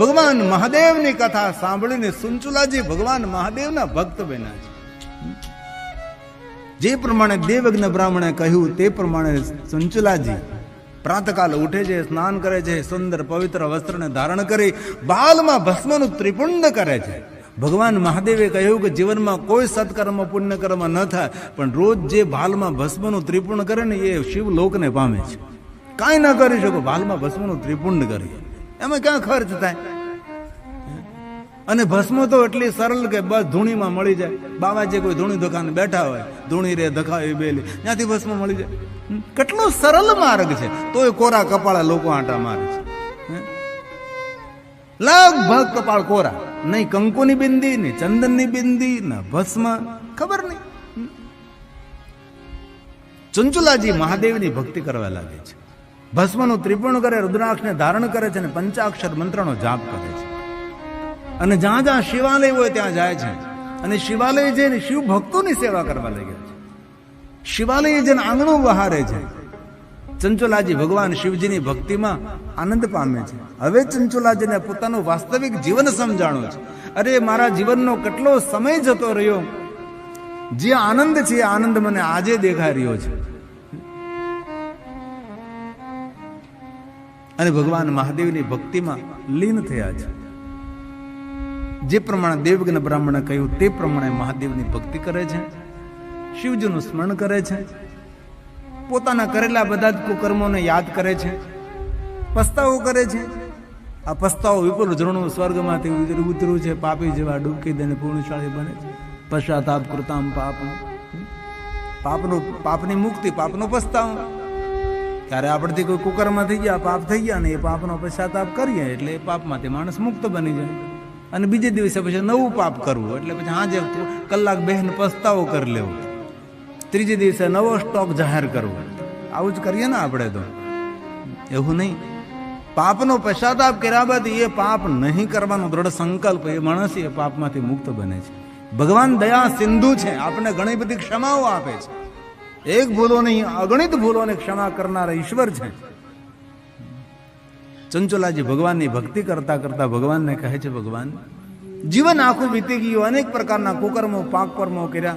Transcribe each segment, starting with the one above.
ભગવાન મહાદેવની કથા સાંભળીને સુંચુલાજી ભગવાન મહાદેવના ભક્ત બન્યા છે. જે પ્રમાણે દેવજ્ઞ બ્રાહ્મણે કહ્યું તે પ્રમાણે સુંચુલાજી પ્રાતકાલ ઉઠે છે, સ્નાન કરે છે, સુંદર પવિત્ર વસ્ત્રને ધારણ કરી બાલમાં ભસ્મનું ત્રિપુંડ કરે છે. ભગવાન મહાદેવે કહ્યું કે જીવનમાં કોઈ સત્કર્મ પુણ્ય કર્મ ન થાય, પણ રોજ જે બાલમાં ભસ્મનું ત્રિપુંડ કરે ને એ શિવલોકને પામે છે. કાંઈ ન કરી શકો, બાલમાં ભસ્મનું ત્રિપુંડ કરીએ. એમાં ક્યાં ખર્ચ થાય? અને ભસ્મો તો એટલી સરળ કે બસ ધૂણીમાં મળી જાય. બાવાજી કોઈ ધૂણી દુકાને બેઠા હોય, ધૂણી રે, ધખાવી, બેલી. ત્યાંથી ભસ્મ મળી જાય. કેટલો સરળ માર્ગ છે. તોય કોરા કપાળા લોકો આંટા મારે છે? લગભગ કપાળ કોરા. નહીં કંકુની બિંદી, નહીં ચંદનની બિંદી, ના ભસ્મ. ખબર નહીં? ચંચુલાજી મહાદેવની ભક્તિ કરવા લાગે છે. ભસ્મનું ત્રિપુણ કરે, રુદ્રાક્ષને ધારણ કરે છે અને પંચાક્ષર મંત્રનો જાપ કરે છે. અને જ્યાં જ્યાં શિવાલય હોય ત્યાં જાય છે. અને શિવાલય જઈને શિવ ભક્તોની સેવા કરવા લાગ્યા છે. શિવાલય જઈને આંગણું વહારે છે. ચંચુલાજી ભગવાન શિવજીની ભક્તિમાં આનંદ પામે છે. હવે ચંચુલાજીને પોતાનું વાસ્તવિક જીવન સમજાણું છે. અરે, મારા જીવનનો કેટલો સમય જતો રહ્યો. જે આનંદ છે આનંદ મને આજે દેખાઈ રહ્યો છે. અને ભગવાન મહાદેવની ભક્તિમાં લીન થયા છે. જે પ્રમાણે દેવજ્ઞ બ્રાહ્મણે કહ્યું, તે પ્રમાણે મહાદેવની ભક્તિ કરે છે. શિવજીનું સ્મરણ કરે છે. પોતાના કરેલા બધા જ કુકર્મોને યાદ કરે છે. પસ્તાવો કરે છે. આ પસ્તાવો વિપુલ ઝરણું સ્વર્ગમાંથી ઉતરું છે. પાપી જેવા ડૂબકી દઈને પૂર્ણશાળી બને છે. પશ્ચાતાપ કૃતામ પાપ પાપનું, પાપની મુક્તિ, પાપનો પસ્તાવો. ત્યારે આપણથી કોઈ કુકર્મ થઈ ગયા, પાપ થઈ ગયા ને એ પાપનો પશ્ચાતાપ કરીએ એટલે એ પાપમાંથી માણસ મુક્ત બની જાય. અને બીજે દિવસે પછી નવું પાપ કરવું, એટલે પછી હાજે કલાક બહેન પસ્તાવો કરી લેવો. ત્રીજે દિવસે નવો સ્ટોક જાહેર કરવો. આવું જ કરીએ ને આપણે તો. એવું નહીં. પાપનો પશ્ચાતાપ કર્યા બાદ એ પાપ નહીં કરવાનો દ્રઢ સંકલ્પ એ માણસ એ પાપમાંથી મુક્ત બને છે. ભગવાન દયા સિંધુ છે આપણે ઘણી બધી ક્ષમાઓ આપે છે. એક ભૂલો નહીં અગણિત ભૂલોને ક્ષમા કરનારા ઈશ્વર છે. ચંચોલાજી ભગવાનની ભક્તિ કરતા કરતા ભગવાનને કહે છે, ભગવાન, જીવન આખું વીતી ગયું, અનેક પ્રકારના કુકર્મો પાક કર્મો કર્યા.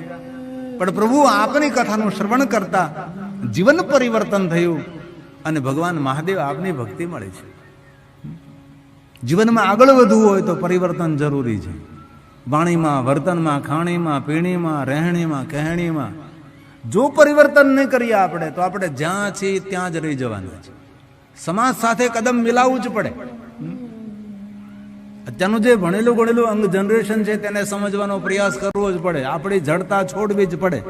પણ પ્રભુ, આપની કથાનું શ્રવણ કરતા જીવન પરિવર્તન થયું અને ભગવાન મહાદેવ આપની ભક્તિ મળે છે. જીવનમાં આગળ વધવું હોય તો પરિવર્તન જરૂરી છે. વાણીમાં, વર્તનમાં, ખાણીમાં, પીણીમાં, રહેણીમાં, કહેણીમાં જો પરિવર્તન નહીં કરીએ આપણે, તો આપણે જ્યાં છીએ ત્યાં જ રહી જવાના છે. સમાજ સાથે કદમ મિલાવવું જ પડે. અત્યારનું જે ભણેલું ગણેલું અંગ જનરેશન છે, તેને સમજવાનો પ્રયાસ કરવો જ પડે. આપણી જડતા છોડવી જ પડે.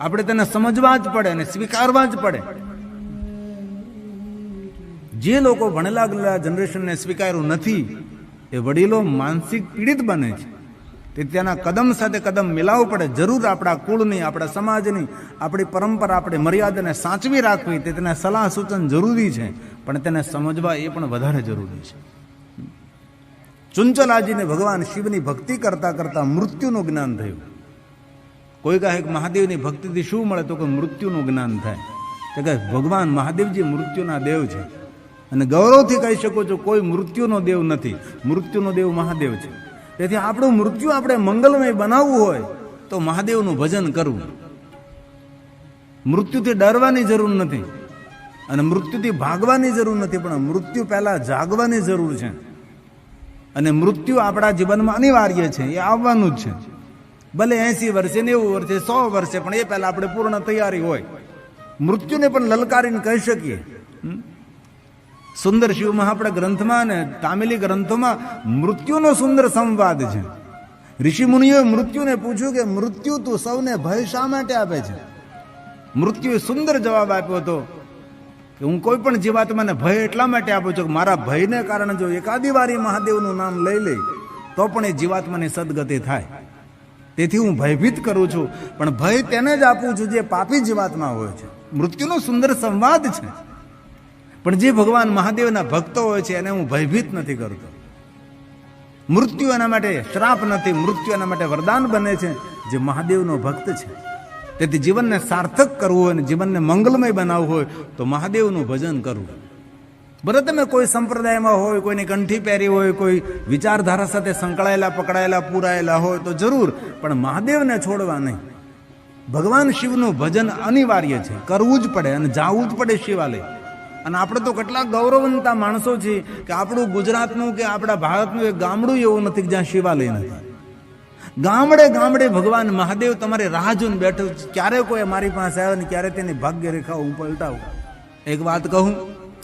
આપણે તેને સમજવા જ પડે અને સ્વીકારવા જ પડે. જે લોકો ભણેલા ગણેલા જનરેશનને સ્વીકાર્યું નથી, એ વડીલો માનસિક પીડિત બને છે. તે ત્યાંના કદમ સાથે કદમ મિલાવવું પડે. જરૂર આપણા કુળની, આપણા સમાજની, આપણી પરંપરા, આપણી મર્યાદાને સાચવી રાખવી તે તેના સલાહ સૂચન જરૂરી છે. પણ તેને સમજવા એ પણ વધારે જરૂરી છે. ચુંચલાજીને ભગવાન શિવની ભક્તિ કરતા કરતા મૃત્યુનું જ્ઞાન થયું. કોઈ કહે કે મહાદેવની ભક્તિથી શું મળે? તો કે મૃત્યુનું જ્ઞાન થાય. તો કે ભગવાન, મહાદેવજી મૃત્યુના દેવ છે. અને ગૌરવથી કહી શકો છો, કોઈ મૃત્યુનો દેવ નથી. મૃત્યુનો દેવ મહાદેવ છે. તેથી આપણું મૃત્યુ આપણે મંગલમય બનાવવું હોય તો મહાદેવનું ભજન કરવું. મૃત્યુથી ડરવાની જરૂર નથી અને મૃત્યુથી ભાગવાની જરૂર નથી, પણ મૃત્યુ પહેલાં જાગવાની જરૂર છે. અને મૃત્યુ આપણા જીવનમાં અનિવાર્ય છે, એ આવવાનું જ છે. ભલે એસી વર્ષે નેવું વર્ષે, સો વર્ષે, પણ એ પહેલાં આપણે પૂર્ણ તૈયારી હોય. મૃત્યુને પણ લલકારીને કહી શકીએ? સુંદર શિવ મહાપડા ગ્રંથમાં ને તામિલી ગ્રંથોમાં મૃત્યુનો સુંદર સંવાદ છે. ઋષિ મુનિઓએ મૃત્યુને પૂછ્યું કે, મૃત્યુ તું સૌને ભય શા માટે આપે છે? મૃત્યુએ સુંદર જવાબ આપ્યો હતો કે, હું કોઈ પણ જીવાત્માને ભય એટલા માટે આપું છું કે, મારા ભયને કારણે જો એકાદી વારી મહાદેવનું નામ લઈ લઈ તો પણ એ જીવાત્માની સદગતિ થાય. તેથી હું ભયભીત કરું છું, પણ ભય તેને જ આપું છું જે પાપી જીવાત્મા હોય છે. મૃત્યુનો સુંદર સંવાદ છે. પણ જે ભગવાન મહાદેવના ભક્તો હોય છે, એને હું ભયભીત નથી કરતો. મૃત્યુ એના માટે શ્રાપ નથી, મૃત્યુ એના માટે વરદાન બને છે, જે મહાદેવનો ભક્ત છે. તેથી જીવનને સાર્થક કરવું હોય અને જીવનને મંગલમય બનાવવું હોય, તો મહાદેવનું ભજન કરવું. ભલે તમે કોઈ સંપ્રદાયમાં હોય, કોઈની કંઠી પહેરી હોય, કોઈ વિચારધારા સાથે સંકળાયેલા, પકડાયેલા, પૂરાયેલા હોય, તો જરૂર, પણ મહાદેવને છોડવા નહીં. ભગવાન શિવનું ભજન અનિવાર્ય છે, કરવું જ પડે અને જાવું જ પડે શિવાલય. અને આપણે તો કેટલા ગૌરવંતા માણસો છીએ કે આપણું ગુજરાતનું કે આપણા ભારતનું એક ગામડું એવું નથી જ્યાં શિવાલય નથી ગામડે ગામડે ભગવાન મહાદેવ તમારે રાહ જોઈને બેઠો. ક્યારે કોઈ મારી પાસે આવે ને ક્યારે તેની ભાગ્ય રેખા હું પલટાવું એક વાત કહું,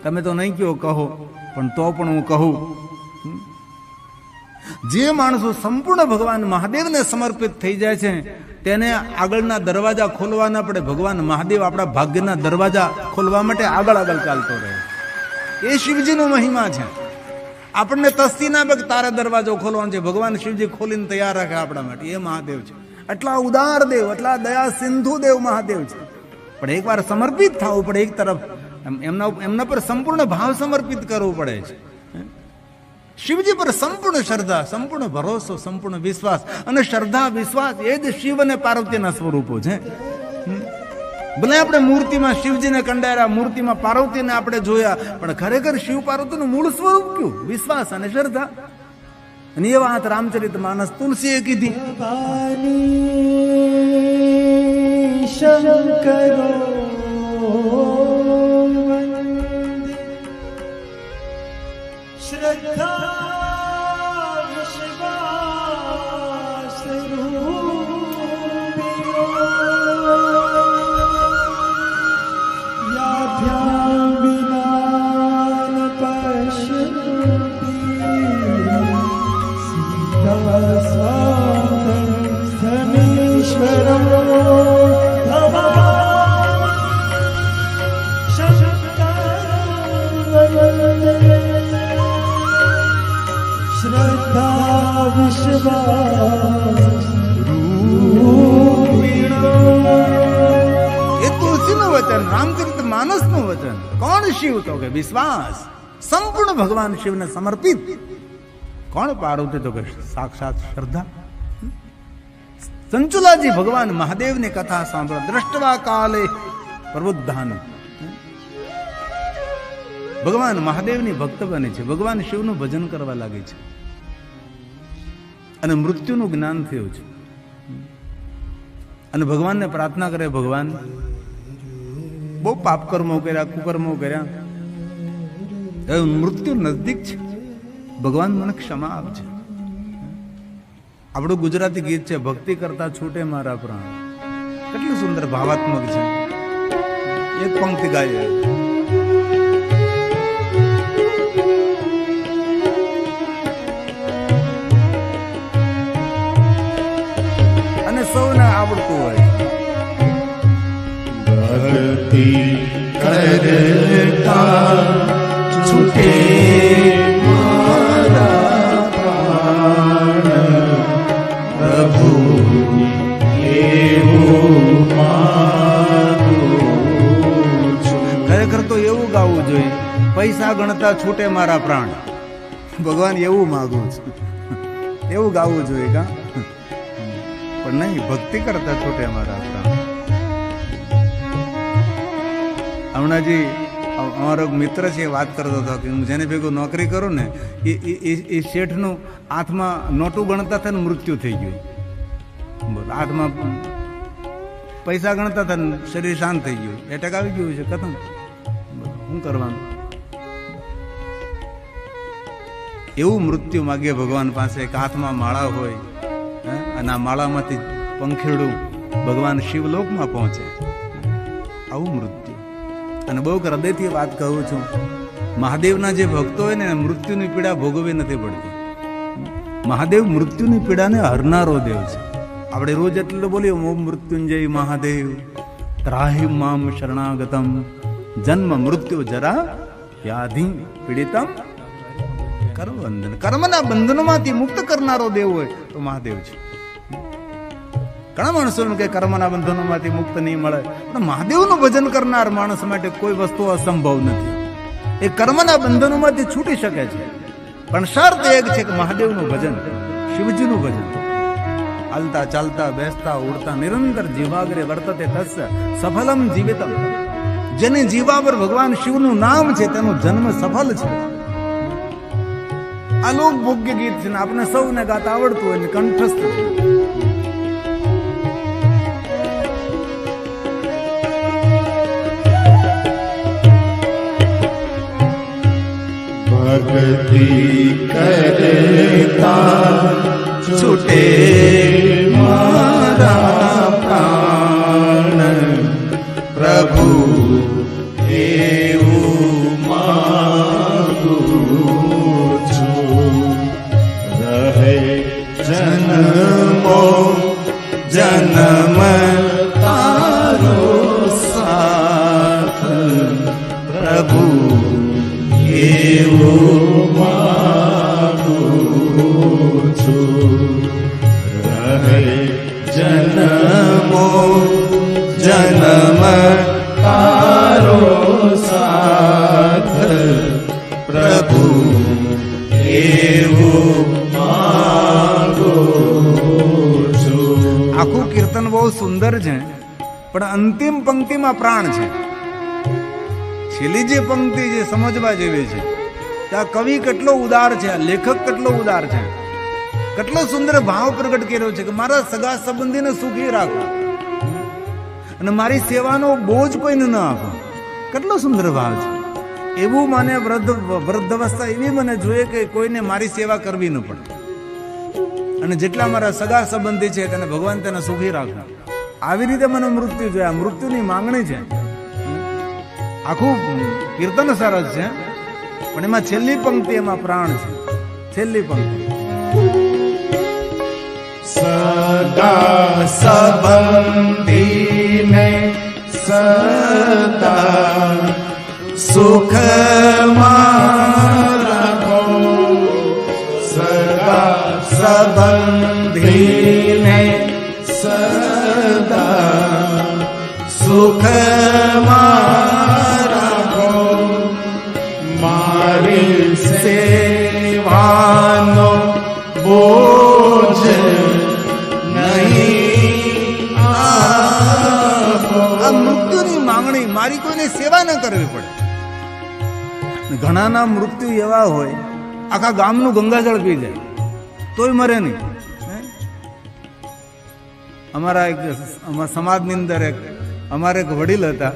તમે તો નહીં કહો કહો, પણ તો પણ હું કહું. જે માણસો સંપૂર્ણ ભગવાન મહાદેવને સમર્પિત થઈ જાય છે તેને આગળના દરવાજા ખોલવાના પડે. ભગવાન મહાદેવ આપણા ભાગ્યના દરવાજા ખોલવા માટે આગળ આગળ ચાલતો રહે. એ શિવજીનો મહિમા છે. આપણને તસ્તી ના તારા દરવાજો ખોલવાનો છે. ભગવાન શિવજી ખોલીને તૈયાર રાખે આપણા માટે. એ મહાદેવ છે. એટલા ઉદાર દેવ એટલા દયા સિંધુ દેવ મહાદેવ છે. પણ એકવાર સમર્પિત થવું પડે એક તરફ. એમ- એમના એમના પર સંપૂર્ણ ભાવ સમર્પિત કરવું પડે છે. શિવજી પર સંપૂર્ણ શ્રદ્ધા, સંપૂર્ણ ભરોસો, સંપૂર્ણ વિશ્વાસ અને શ્રદ્ધા, વિશ્વાસ એ જ શિવ અને પાર્વતીના સ્વરૂપો છે. ભલે આપણે મૂર્તિમાં શિવજીને કંડાયેલા મૂર્તિમાં પાર્વતીને આપણે જોયા, પણ ખરેખર શિવ પાર્વતીનું મૂળ સ્વરૂપ કયું? વિશ્વાસ અને શ્રદ્ધા. અને એ વાત રામચરિત માનસ તુલસીએ કીધી. શંકરો ભગવાન શિવને સમર્પિત. કોણ પાર્વતી તો કે સાક્ષાત શ્રદ્ધા. સંચુલાજી ભગવાન મહાદેવની કથા સાંભળો. દ્રષ્ટવા કાલે પ્રબુદ્ધાન. ભગવાન મહાદેવની ભક્ત બને છે. ભગવાન શિવનું ભજન કરવા લાગે છે. અને મૃત્યુનું જ્ઞાન થયું છે. અને ભગવાનને પ્રાર્થના કરે, ભગવાન, બહુ પાપ કર્મો કર્યા, કુકર્મો કર્યા. હવે મૃત્યુ નજદીક છે. ભગવાન મને ક્ષમા આપશે આપણું ગુજરાતી ગીત છે, ભક્તિ કરતા છૂટે મારા પ્રાણ. કેટલું સુંદર ભાવાત્મક છે. એક પંક્તિ ગાય અને સૌને આવડતું હોય. ભક્તિ કરતા છૂટે ખરેખર તો એવું ગાવું જોઈએ, પૈસા ગણતા છૂટે મારા પ્રાણ. ભગવાન એવું માગું છું. એવું ગાવું જોઈએ કા? પણ નહીં, ભક્તિ કરતા છૂટે મારા પ્રાણ. હમણાં અમારો મિત્ર છે વાત કરતો હતો કે હું જેને ભેગું નોકરી કરું ને, એ, એ- એ શેઠનું હાથમાં નોટું ગણતા થઈને મૃત્યુ થઈ ગયું. હાથમાં પૈસા ગણતા હતા ને શરીર શાંત થઈ ગયું. એટેક આવી ગયું છે, કથમ. શું કરવાનું? એવું મૃત્યુ માગીએ ભગવાન પાસે, એક હાથમાં માળા હોય? અને આ માળામાંથી પંખીડું ભગવાન શિવલોકમાં પહોંચે. આવું મૃત્યુ. અને બહુ હૃદયથી વાત કહું છું. મહાદેવના જે ભક્તો હોય ને, મૃત્યુની પીડા ભોગવવી નથી પડતી. મહાદેવ મૃત્યુની પીડાને હરનારો દેવ છે. આપણે રોજ એટલું બોલીએ, ઓમ મૃત્યુંજય મહાદેવ, ત્રાહિ મામ શરણાગતમ, જન્મ મૃત્યુ જરા વ્યાધિ પીડિતમ. કર્મ બંધન કર્મના બંધનોમાંથી મુક્ત કરનારો દેવ હોય તો મહાદેવ છે. ઘણા માણસો કે કર્મના બંધનોમાંથી મુક્ત નહીં મળે. પણ મહાદેવનું ભજન કરનાર માણસ માટે કોઈ વસ્તુ અસંભવ નથી. એ કર્મના બંધનોમાંથી છૂટી શકે છે. પણ શરત એક છે કે મહાદેવનું ભજન, શિવજીનું ભજન. હાલતા ચાલતા, બેસતા, ઉડતા, નિરંતર જીવાગ્રે વર્તતે તસ્ય સફલમ જીવિતમ. જેને જીવા પર ભગવાન શિવનું નામ છે, તેનો જન્મ સફળ છે. આ લોક ભોગ્ય ગીત છે ને આપણે સૌને ગાતા આવડતું હોય કંઠસ્થ. ભક્તિ કરતા છૂટે મારા પ્રાણ પ્રભુ જન્મો તારો સાથ પ્રભુ છું આખું કીર્તન બહુ સુંદર છે, પણ અંતિમ પંક્તિમાં પ્રાણ છે. છેલ્લી જે પંક્તિ જે સમજવા જેવી છે ત્યાં કવિ કેટલો ઉદાર છે લેખક કેટલો ઉદાર છે. કેટલો સુંદર ભાવ પ્રગટ કર્યો છે કે મારા સગા સંબંધીને સુખી રાખો. અને મારી સેવાનો બોજ કોઈને ન આપો. કેટલો સુંદર ભાવ છે. એવું મને વૃદ્ધ વૃદ્ધ અવસ્થા એવી મને જોઈએ કે કોઈને મારી સેવા કરવી ન પડે. અને જેટલા મારા સગા સંબંધી છે તેને ભગવાન તેને સુખી રાખે. આવી રીતે મને મૃત્યુ જોયા. મૃત્યુની માંગણી છે. આખું કીર્તન સરસ છે. પણ એમાં છેલ્લી પંક્તિ એમાં પ્રાણ છે. છેલ્લી પંક્તિ. સદા સબંધીને સદા સુખમાં ઘણાના મૃત્યુ એવા હોય, આખા ગામનું ગંગાજળ પી જાય તોય મરે નહીં. અમારા એક અમારા સમાજની અંદર એક, અમારે એક વડીલ હતા.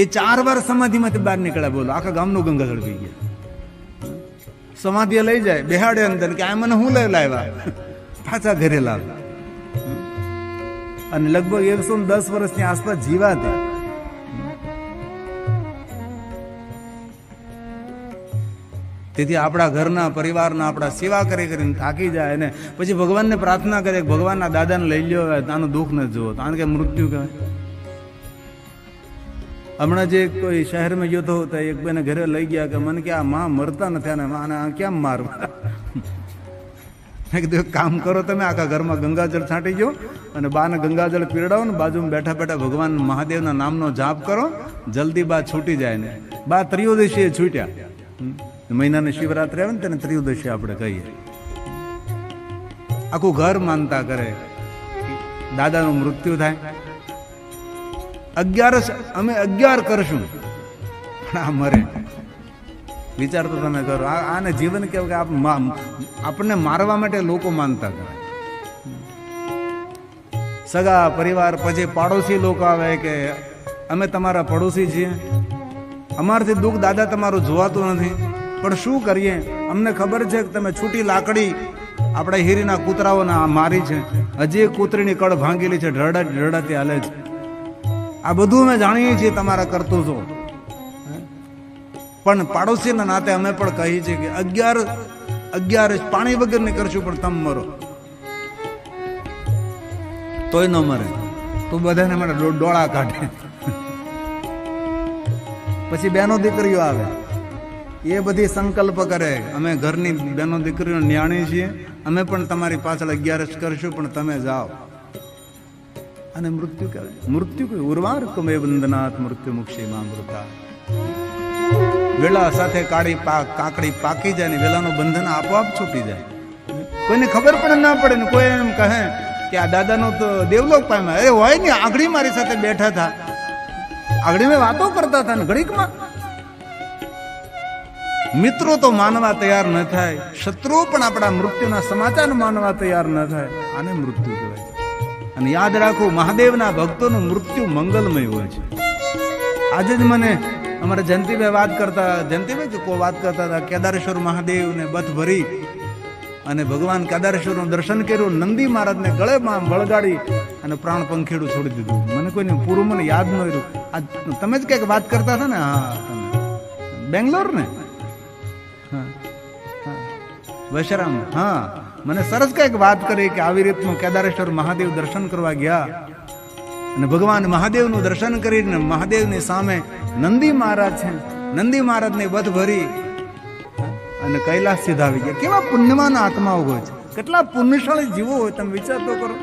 એ ચાર વાર સમાધિમાંથી બહાર નીકળ્યા, બોલો, આખા ગામનું ગંગાજળ પી ગયા. સમાધિ લઈ જાય, બેહાડે અંદર કે, આ મને હું લઈ લાવ્યા? પાછા ઘરે લાવ અને લગભગ એકસો દસ વર્ષની આસપાસ જીવા હતા. તેથી આપણા ઘરના પરિવારના આપણા સેવા કરી કરીને થાકી જાય અને પછી ભગવાનને પ્રાર્થના કરે ભગવાનના દાદાને લઈ લ્યો તાનું દુઃખ ન જુઓ. કારણ કે મૃત્યુ કહેવાય. હમણાં જે કોઈ શહેરમાં ગયો હતો એક બેને ઘરે લઈ ગયા કે મને કે આ માં મરતા નથી અને આને કેમ મારવા? મેં કીધું કામ કરો તમે, આખા ઘરમાં ગંગાજળ છાંટી ગયો અને બાને ગંગાજળ પીરડાવો ને બાજુમાં બેઠા બેઠા ભગવાન મહાદેવના નામનો જાપ કરો, જલ્દી બા છૂટી જાય ને. બા ત્રિયોદશીએ છૂટ્યા. મહિનાની શિવરાત્રિ આવે ને તેને ત્રિયોદશી આપણે કહીએ. આખું ઘર માનતા કરે. દાદાનું મૃત્યુ થાય. અગિયારસ અમે અગિયાર કરશું. પણ આ મરે. વિચાર તો તમે કરો. આને જીવન કેવું કે આપણને મારવા માટે લોકો માનતા કરે. સગા પરિવાર પછી પાડોશી લોકો આવે કે અમે તમારા પડોશી છીએ. અમારથી દુઃખ દાદા તમારું જોવાતું નથી. પણ શું કરીએ? અમને ખબર છે કે તમે છૂટી લાકડી આપણા હીરીના કૂતરાઓને મારી છે. હજી કૂતરીની કળ ભાંગેલી છે, ઢળડા ઢળડાતી હાલે છે. આ બધું અમે જાણીએ છીએ તમારા કરતૂતો પણ પાડોશીના નાતે અમે પણ કહીએ છીએ કે અગિયાર અગિયાર પાણી વગરની કરશું, પણ તમે મરો. તોય ન મરે. તો બધાને મને ડોળા કાઢે. પછી બેનો દીકરીઓ આવે. એ બધી સંકલ્પ કરે. અમે ઘરની બહેનો દીકરીઓ ન્યાણી છીએ. અમે પણ તમારી પાછળ અગિયારસ કરશું, પણ તમે જાઓ. અને મૃત્યુ કહેવાય મૃત્યુ કોઈ ઉર્વાર કમે વંદનાથ, મૃત્યુ મુક્ષી માં મૃતા. વેલા સાથે કાળી પાક કાકડી પાકી જાય ને વેલાનું બંધન આપોઆપ છૂટી જાય. કોઈને ખબર પણ ના પડે ને કોઈ એમ કહે કે આ દાદાનો તો દેવલોક પામ્યા. અરે હોય ને, આંગળી મારી સાથે બેઠા હતા. આંગળી મેં વાતો કરતા હતા ને ઘડીકમાં. મિત્રો તો માનવા તૈયાર ન થાય. શત્રુઓ પણ આપણા મૃત્યુના સમાચાર માનવા તૈયાર ન થાય. આને મૃત્યુ કહેવાય. અને યાદ રાખો, મહાદેવના ભક્તોનું મૃત્યુ મંગલમય હોય છે. આજે જ મને અમારા જયંતિભાઈ વાત કરતા, જયંતિભાઈ કે કોઈ વાત કરતા હતા, કેદારેશ્વર મહાદેવને બથ ભરી અને ભગવાન કેદારેશ્વરનું દર્શન કર્યું, નંદી મહારાજને ગળેમાં વળગાડી અને પ્રાણ પંખેડું છોડી દીધું. મને કોઈને પૂરું મને યાદ ન રહ્યું. આ તમે જ કંઈક વાત કરતા હતા ને? હા બેંગ્લોર ને હા હા. વશરામ હા. મને સરસ કંઈક વાત કરી કે આવી રીતનું કેદારેશ્વર મહાદેવ દર્શન કરવા ગયા. અને ભગવાન મહાદેવનું દર્શન કરીને મહાદેવની સામે નંદી મહારાજ છે. નંદી મહારાજને વધ ભરી અને કૈલાસ સીધા આવી ગયા. કેવા પુણ્યમાન આત્માઓ હોય છે. કેટલા પુણ્યશાળી જીવો હોય, તમે વિચાર તો કરો.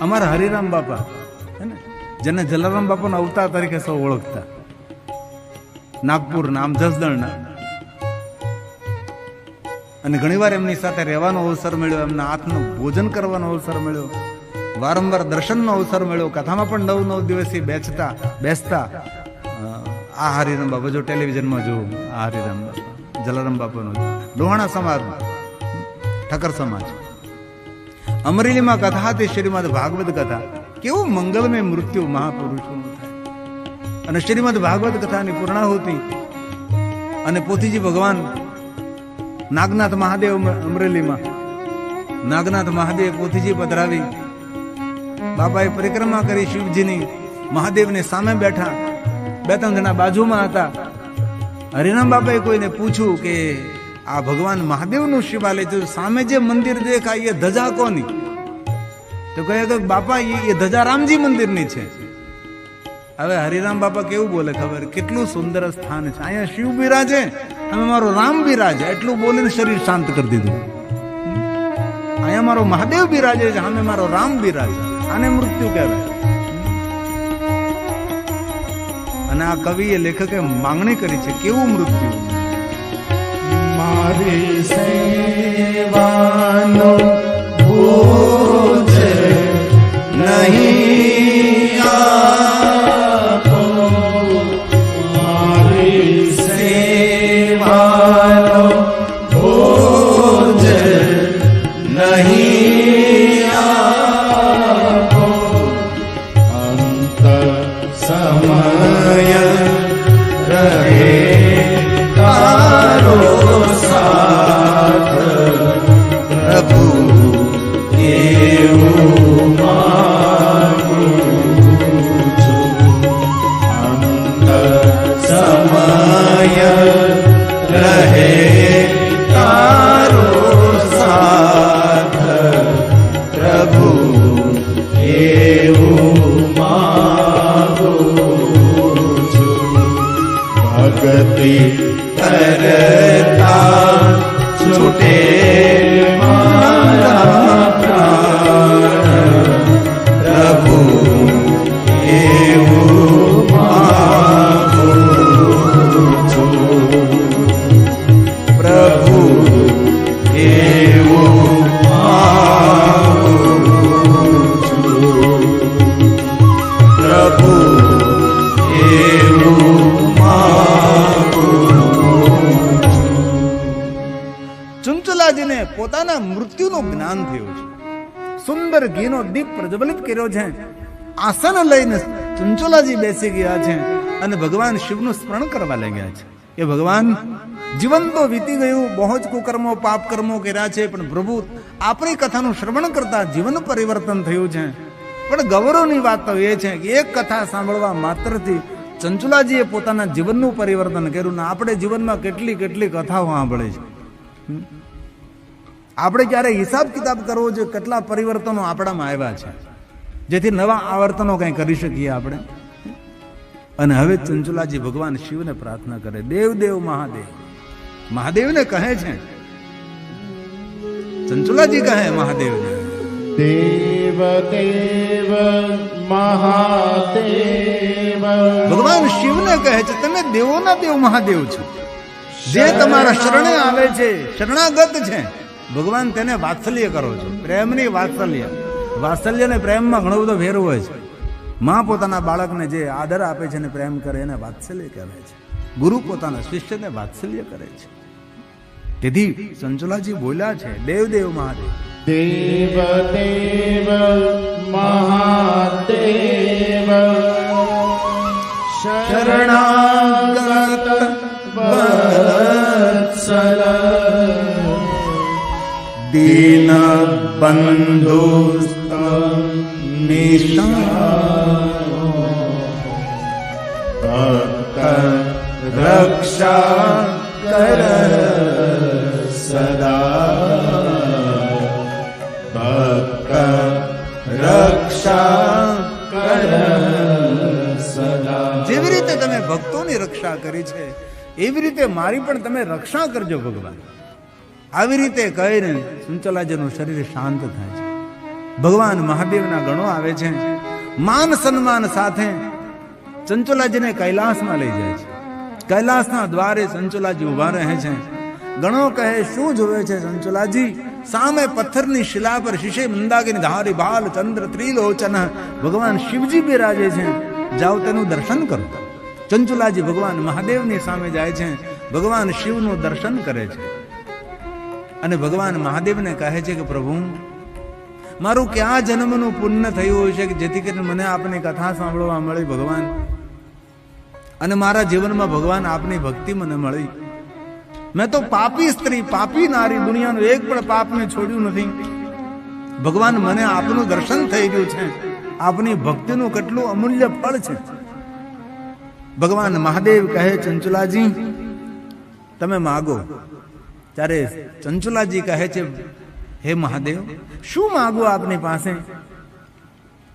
અમારા હરિરામ બાપા જેને જલારામ બાપાના અવતાર તરીકે સૌ ઓળખતા. નાગપુર નામ જસદણના. અને ઘણીવાર એમની સાથે રહેવાનો અવસર મળ્યો, એમના હાથનું ભોજન કરવાનો અવસર મળ્યો, વારંવાર દર્શનનો અવસર મળ્યો, કથામાં પણ નવ નવ દિવસથી બેસતા બેસતા. આ હરિરામ બાપા, જો ટેલિવિઝનમાં જોઉં આ હરિરામ બાપા, જલારામ બાપાનો લોહાણા સમાજ, ઠક્કર સમાજ. અમરેલીમાં કથા હતી, શ્રીમદ ભાગવત કથા. કેવું મંગલમય મૃત્યુ મહાપુરુષોનું થાય. અને શ્રીમદ ભાગવત કથાની પૂર્ણાહુતિ અને પોથીજી ભગવાન નાગનાથ મહાદેવ અમરેલીમાં. નાગનાથ મહાદેવ પોથીજી પધરાવી બાબાએ પરિક્રમા કરી શિવજીની મહાદેવને સામે બેઠા. બે ત્રણ જણા બાજુમાં હતા. હરિરામ બાબાએ કોઈને પૂછ્યું કે આ ભગવાન મહાદેવનું શિવાલય સામે જે મંદિર દેખાય એ ધજા કોની? તો કહે કે બાપા એ ધજા મંદિરની છે. હવે હરિરામ બાપા કેવું બોલે ખબર? કેટલું સુંદર સ્થાન છે. અહીંયા શિવ બિરાજે અમે મારો રામ બિરાજે, એટલું બોલીને શરીર શાંત કરી દીધું. અહીંયા મારો મહાદેવ બિરાજે છે અમે મારો રામ બિરાજે. આને મૃત્યુ કહેવાય. અને આ કવિએ લેખકે માંગણી કરી છે, કેવું મૃત્યુ? મારી સેવાનો બોજ સમય કરતા સુંદર ઘીનો દીપ પ્રજ્વલિત કર્યો છે. આસન લઈને ચંચુલાજી બેસી ગયા છે અને ભગવાન શિવનું સ્મરણ કરવા લાગ્યા છે. કે ભગવાન, જીવન તો વીતી ગયું, બહુ જ કુકર્મો પાપ કર્મો કર્યા છે, પણ પ્રભુ, આપણી કથાનું શ્રવણ કરતા જીવન પરિવર્તન થયું છે. પણ ગૌરવની વાત તો એ છે કે એક કથા સાંભળવા માત્રથી ચંચુલાજીએ પોતાના જીવનનું પરિવર્તન કર્યું ને આપણે જીવનમાં કેટલી કેટલી કથાઓ સાંભળે છે. આપણે ક્યારે હિસાબ કિતાબ કરવો જોઈએ કેટલા પરિવર્તનો આપણામાં આવ્યા છે? જેથી નવા આવર્તનો કંઈ કરી શકીએ આપણે. અને હવે ચંચુલાજી ભગવાન શિવને પ્રાર્થના કરે દેવ દેવ મહાદેવ. મહાદેવને કહે છે? ચંચુલાજી કહે મહાદેવને. દેવ દેવ મહાદેવ. ભગવાન શિવને કહે છે તમે દેવોના દેવ મહાદેવ છો. જે તમારા શરણે આવે છે શરણાગત છે ભગવાન તેને વાત્સલ્ય કરો છો. પ્રેમની વાત્સલ્ય. વાત્સલ્ય ને પ્રેમમાં ઘણો બધો ફેર હોય છે. માં પોતાના બાળકને જે આદર આપે છે અને પ્રેમ કરે એને વાત્સલ્ય કહેવાય છે. ગુરુ પોતાના શિષ્યને વાત્સલ્ય કરે છે. તેથી સંચુલાજી બોલ્યા છે દેવદેવ મહાદેવ. દેવ દેવ મહાદેવ. શરણાગત ભક્ત રક્ષા કર સદા ભક્ત રક્ષા કર સદા જેવી રીતે તમે ભક્તોની રક્ષા કરી છે, એવી રીતે મારી પણ તમે રક્ષા કરજો ભગવાન. આવી રીતે કહીને સુંચલાજીનું શરીર શાંત થાય છે. ભગવાન મહાદેવના ગણો આવે છે. માન સન્માન સાથે ચંચુલાજીને કૈલાસમાં લઈ જાય છે. કૈલાસના દ્વારે ચંચુલાજી ઊભા રહે છે. ગણો કહે, શું જોવે છે ચંચુલાજી સામે પથ્થરની શિલા પર શિશે મંદાગીની ધારી, બાલ, ચંદ્ર, ત્રિલોચન. ભગવાન શિવજી બિરાજે છે. જાઓ તેનું દર્શન કરો. ચંચુલાજી ભગવાન મહાદેવની સામે જાય છે. ભગવાન શિવનું દર્શન કરે છે. અને ભગવાન મહાદેવને કહે છે કે પ્રભુ, મારું ક્યાં જન્મનું પુણ્ય થયું હશે કે જેથી કરીને મને આપની કથા સાંભળવા મળી ભગવાન? અને મારા જીવનમાં ભગવાન આપની ભક્તિ મને મળી. મેં તો પાપી સ્ત્રી, પાપી નારી, દુનિયાનું એક પણ પાપને છોડ્યું નથી. ભગવાન મને આપનું દર્શન થઈ ગયું છે. આપની ભક્તિનું કેટલું અમૂલ્ય ફળ છે. ભગવાન મહાદેવ કહે, ચંચુલાજી, તમે માગો. ત્યારે ચંચુલાજી કહે છે, હે મહાદેવ, શું માગું આપની પાસે?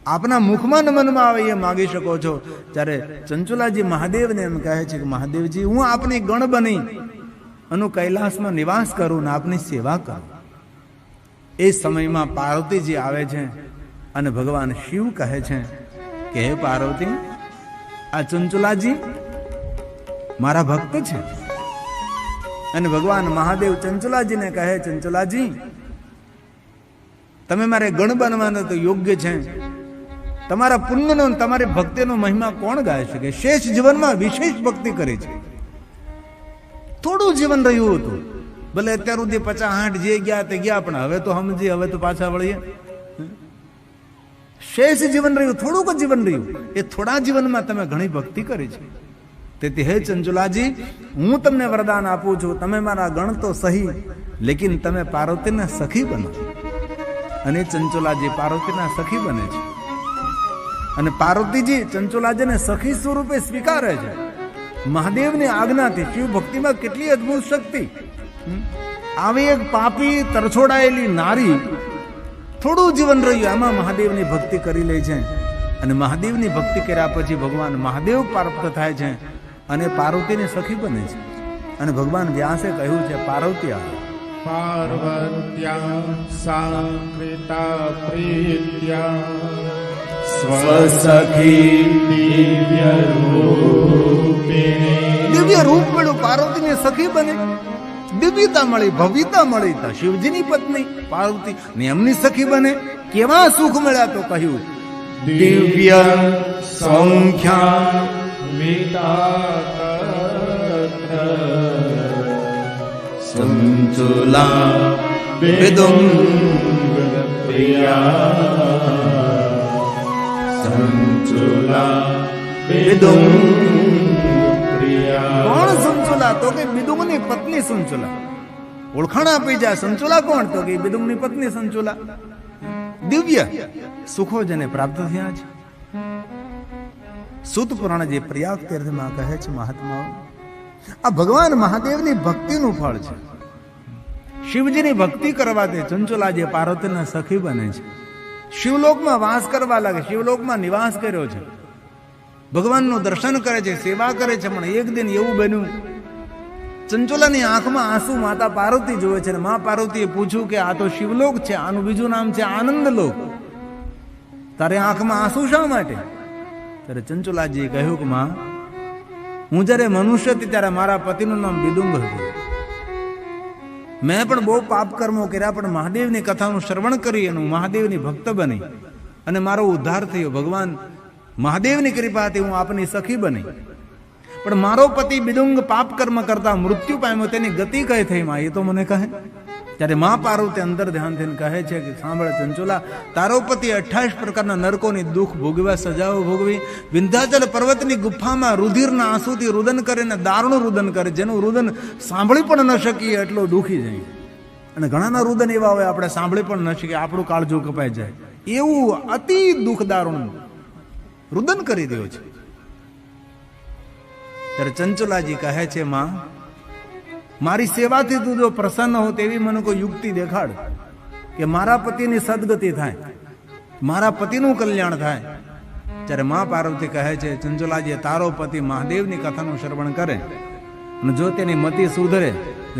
આપના મુખમાં મનમાં આવે એ માગી શકો છો. ત્યારે ચંચુલાજી મહાદેવને એમ કહે છે કે, મહાદેવજી, હું આપની ગણ બની અનુ કૈલાસમાં નિવાસ કરું ને આપની સેવા કરું. એ સમયમાં પાર્વતીજી આવે છે અને ભગવાન શિવ કહે છે કે, હે પાર્વતી, આ ચંચુલાજી મારા ભક્ત છે. અને ભગવાન મહાદેવ ચંચુલાજીને કહે, ચંચુલાજી, તમે મારે ગણ બનવાનો તો યોગ્ય છે. તમારા પુણ્યનો તમારી ભક્તિનો મહિમા કોણ ગાય શકે? શેષ જીવનમાં વિશેષ ભક્તિ કરે છે. થોડું જીવન રહ્યું હતું. ભલે અત્યાર સુધી પચાસ આઠ જે ગયા તે ગયા, પણ હવે તો સમજી હવે તો પાછા વળીએ. શેષ જીવન રહ્યું, થોડુંક જીવન રહ્યું. એ થોડા જીવનમાં તમે ઘણી ભક્તિ કરી છે. તેથી હે ચંચુલાજી, હું તમને વરદાન આપું છું. તમે મારા ગણ તો સહી, લેકિન તમે પાર્વતીના સખી બનો. અને ચંચુલાજી પાર્વતીના સખી બને છે. અને પાર્વતીજી ચંચુલાજીને સખી સ્વરૂપે સ્વીકારે છે. મહાદેવની આજ્ઞાથી શિવ ભક્તિમાં કેટલી અદ્ભુત શક્તિ. આવી એક પાપી, તરછોડાયેલી નારી થોડું જીવન રહ્યું, આમાં મહાદેવની ભક્તિ કરી લે છે. અને મહાદેવની ભક્તિ કર્યા પછી ભગવાન મહાદેવ પ્રાપ્ત થાય છે. અને પાર્વતીની સખી બને છે. અને ભગવાન વ્યાસે કહ્યું છે પાર્વતી આવે પાર્વત્યા સાંકૃતા પ્રીત્યા. સ્વસખી દિવ્ય રૂપિણી. દિવ્ય રૂપ મળ્યું પાર્વતીની સખી બને. દિવ્યતા મળી ભવ્યતા મળી તો શિવજીની પત્ની પાર્વતી ને એમની સખી બને. કેવા સુખ મળ્યા તો કહ્યું. દિવ્ય સંખ્યા સંચુલા વિદુમ પ્રિયા કોણ સંચુલા તો કે બિદુમની પત્ની સંચુલા ઓળખાણ આપી સંચુલા કોણ તો કે બિદુમની પત્ની સંચુલા દિવ્ય સુખો જેને પ્રાપ્ત થયા છે સુત પુરાણ જે પ્રયાગ તીર્થમાં કહે છે મહાત્માઓ, આ ભગવાન મહાદેવની ભક્તિનું ફળ છે. શિવજીની ભક્તિ કરવાથી ચંચુલા જે પાર્વતીના સખી બને છે. શિવલોકમાં વાસ કરવા લાગે, શિવલોકમાં નિવાસ કર્યો છે. ભગવાનનું દર્શન કરે છે, સેવા કરે છે, પણ એક દિન એવું બન્યું, ચંચુલાની આંખમાં આંસુ માતા પાર્વતી જોવે છે અને મા પાર્વતીએ પૂછ્યું કે આ તો શિવલોક છે, આનું બીજું નામ છે આનંદલોક. તારે આંખમાં આંસુ શા માટે? ત્યારે ચંચુલાજીએ કહ્યું કે, માં, હું જ્યારે મનુષ્ય હતી ત્યારે મારા પતિનું નામ બિદુંગ હતું. મેં પણ બહુ પાપ કર્મો કર્યા, પણ મહાદેવની કથાનું શ્રવણ કરી અને હું મહાદેવની ભક્ત બની અને મારો ઉદ્ધાર થયો. ભગવાન, મહાદેવની કૃપાથી હું આપની સખી બની. પણ મારો પતિ બિદુંગ પાપ કર્મ કરતા મૃત્યુ પામ્યો, તેની ગતિ કઈ થઈ, માં? એ તો મને કહે. ત્યારે મા પાર્વતી અંદર ધ્યાન થઈને કહે છે કે, સાંભળે ચંચુલા તારો પતિ અઠ્ઠાવીસ પ્રકારના નરકોની દુઃખ ભોગવ્યા સજાઓ ભોગવી. વિંધ્યાચલ પર્વતની ગુફામાં રુધિરના આંસુથી રુદન કરીને દારૂણું રુદન કરે. જેનું રુદન સાંભળી પણ ન શકીએ એટલો દુઃખી જાય. અને ઘણાના રુદન એવા હોય, આપણે સાંભળી પણ ન શકીએ, આપણું કાળજો કપાઈ જાય. એવું અતિ દુઃખ દારૂણ રુદન કરી રહ્યો છે. ત્યારે ચંચુલાજી કહે છે, માં મારી સેવાથી તું જો પ્રસન્ન હો તેવી મને કોઈ યુક્તિ દેખાડ કે મારા પતિની સદગતિ થાય, મારા પતિનું કલ્યાણ થાય. ત્યારે મા પાર્વતી કહે છે, ચંચુલાજી, તારો પતિ મહાદેવની કથાનું શ્રવણ કરે અને જો તેની મતિ સુધરે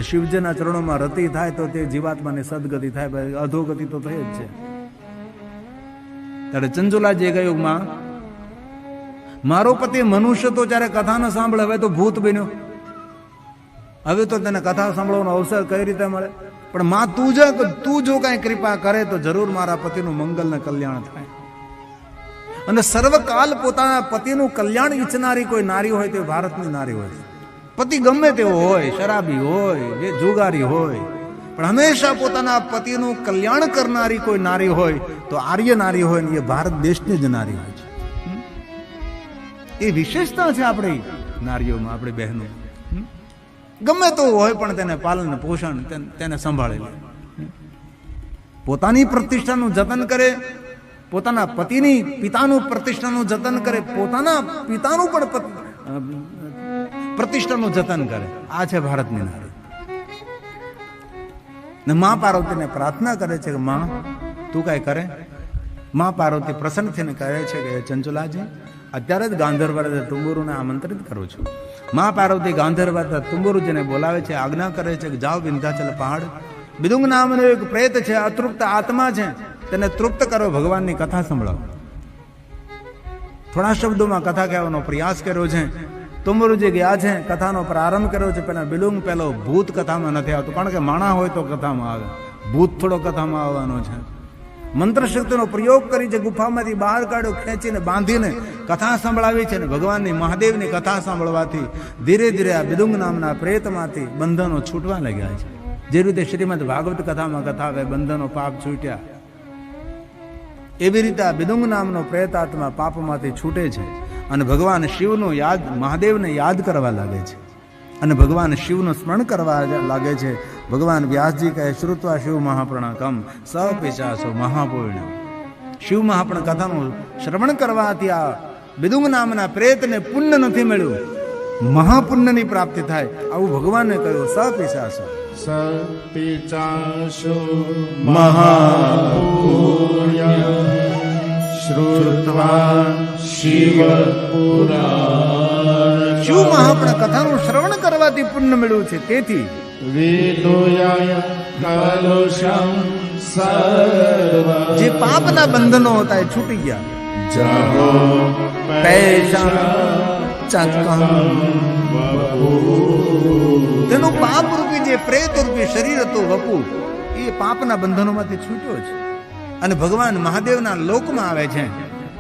શિવજીના ચરણોમાં રતિ થાય તો તે જીવાત્માની સદગતિ થાય. અધોગતિ તો થઈ જ છે. ત્યારે ચંચુલાજીએ કહ્યું, માં, મારો પતિ મનુષ્ય તો જ્યારે કથા ન સાંભળે હવે તો ભૂત બન્યો. હવે તો તેને કથા સાંભળવાનો અવસર કઈ રીતે મળે? પણ માં તું જ, તું જો કાંઈ કૃપા કરે તો જરૂર મારા પતિનું મંગલ ને કલ્યાણ થાય. અને સર્વકાલ પોતાના પતિનું કલ્યાણ ઈચ્છનારી કોઈ નારી હોય તે ભારતની નારી હોય પતિ ગમે તેવો હોય, શરાબી હોય, જે જુગારી હોય, પણ હંમેશા પોતાના પતિનું કલ્યાણ કરનારી કોઈ નારી હોય તો આર્ય નારી હોય ને એ ભારત દેશની જ નારી હોય છે. એ વિશેષતા છે આપણી નારીઓમાં, આપણી બહેનો? ગમે તો હોય પણ તેને પાલન, પોષણ તેને- સંભાળે પોતાની પ્રતિષ્ઠાનું જતન કરે, પોતાના પતિની પિતાનું પ્રતિષ્ઠાનું જતન કરે, પોતાના પિતાનું પણ પ્રતિષ્ઠાનું જતન કરે. આ છે ભારતની નારી. ને મા પાર્વતીને પ્રાર્થના કરે છે કે, માં, તું કાંઈ કરે? મા પાર્વતી પ્રસન્ન થઈને કહે છે કે "હે ચંચુલાજી અત્યારે જ ગાંધર્વ તુંબુરુને આમંત્રિત કરું છું. મા પાર્વતી ગાંધર્વ તુંબુરુજીને બોલાવે છે, આજ્ઞા કરે છે કે જાઓ વિંધ્યાચલ પહાડ. બિદુંગ નામનો એક પ્રેત છે, અતૃપ્ત આત્મા છે. તેને તૃપ્ત કરો, ભગવાનની કથા સંભળાવો થોડા શબ્દોમાં કથા કહેવાનો પ્રયાસ કર્યો છે. તુમરુજી ગયા છે, કથાનો પ્રારંભ કર્યો છે પેલા બિલુંગ પેલો ભૂત કથામાં નથી આવતો. કારણ કે માણા હોય તો કથામાં આવે. ભૂત થોડો કથામાં આવવાનો છે. મંત્ર શક્તિનો પ્રયોગ કરી જે ગુફામાંથી બહાર કાઢ્યો, ખેંચીને બાંધીને કથા સંભળાવી છે ને ભગવાનની મહાદેવની કથા સાંભળવાથી ધીરે ધીરે આ બિદુંગ નામના પ્રેતમાંથી બંધનો છૂટવા લાગ્યા છે. જે રીતે શ્રીમદ ભાગવત કથામાં કથા આવે બંધનો પાપ છૂટ્યા. એવી રીતે આ બિદુંગ નામનો પ્રેતાત્મા પાપમાંથી છૂટે છે અને ભગવાન શિવનું યાદ, મહાદેવને યાદ કરવા લાગે છે. અને ભગવાન શિવનું સ્મરણ કરવા લાગે છે. ભગવાન વ્યાસજી કહે શ્રુત્વા શિવ મહાપ્રણકમ સપિચાસો મહાપૂર્ણ શિવ મહાપણ કથાનું શ્રવણ કરવાથી આ બિદુંગ નામના પ્રેતને પુણ્ય નથી મળ્યું. મહાપુણ્યની પ્રાપ્તિ થાય. આવું ભગવાને કહ્યું સ સપિચાસો મહાપૂર્ણ શ્રુત્વા શિવ પુરાણ શિવ મહાપણ કથાનું શ્રવણ કરવાથી પુણ્ય મેળવ્યું છે. તેથી જે પાપના બંધનો હતા એ છૂટી ગયા. પૈસા ચકમ તેનું પાપ રૂપી જે પ્રેત રૂપી શરીર હતું વપુ એ પાપના બંધનોમાંથી છૂટ્યો છે. અને ભગવાન મહાદેવના લોકમાં આવે છે.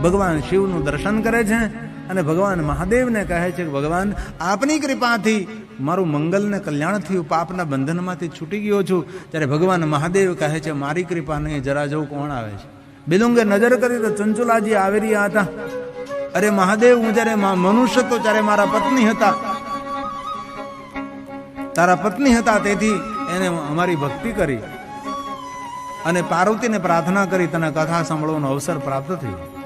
ભગવાન શિવનું દર્શન કરે છે. અને ભગવાન મહાદેવને કહે છે કે, ભગવાન, આપની કૃપાથી મારું મંગલને કલ્યાણ થયું, પાપના બંધનમાંથી છૂટી ગયો છું. ત્યારે ભગવાન મહાદેવ કહે છે, મારી કૃપા નહીં જરા જવું કોણ આવે છે? બિલુંગે નજર કરી તો ચંચુલાજી આવી રહ્યા હતા. અરે મહાદેવ, હું જ્યારે મનુષ્ય તો ત્યારે મારા પત્ની હતા. તારા પત્ની હતા, તેથી એને અમારી ભક્તિ કરી. અને પાર્વતીને પ્રાર્થના કરી, તને કથા સાંભળવાનો અવસર પ્રાપ્ત થયો.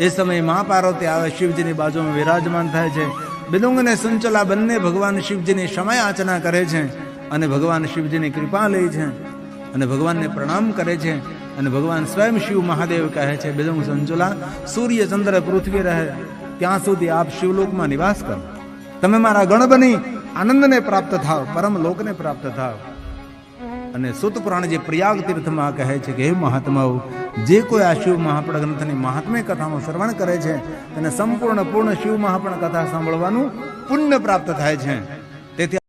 એ સમયે મા પાર્વતી આવે, શિવજીની બાજુમાં વિરાજમાન થાય છે. બિદુંગ અને સંચલા બંને ભગવાન શિવજીની સમય યાચના કરે છે અને ભગવાન શિવજીની કૃપા લે છે અને ભગવાનને પ્રણામ કરે છે અને ભગવાન સ્વયં શિવ મહાદેવ કહે છે બિદુંગ સંચલા, સૂર્ય, ચંદ્ર, પૃથ્વી રહે. ત્યાં સુધી આપ શિવલોકમાં નિવાસ કરો. તમે મારા ગણ બની આનંદને પ્રાપ્ત થાવ, પરમ લોકને પ્રાપ્ત થાવ. અને સુત પુરાણ જે પ્રયાગ તીર્થમાં કહે છે કે હે મહાત્માઓ, જે કોઈ આ શિવ મહાપણ ગ્રંથની મહાત્મ્ય કથાનું શ્રવણ કરે છે તેને સંપૂર્ણ પૂર્ણ શિવ મહાપણ કથા સાંભળવાનું પુણ્ય પ્રાપ્ત થાય છે. તેથી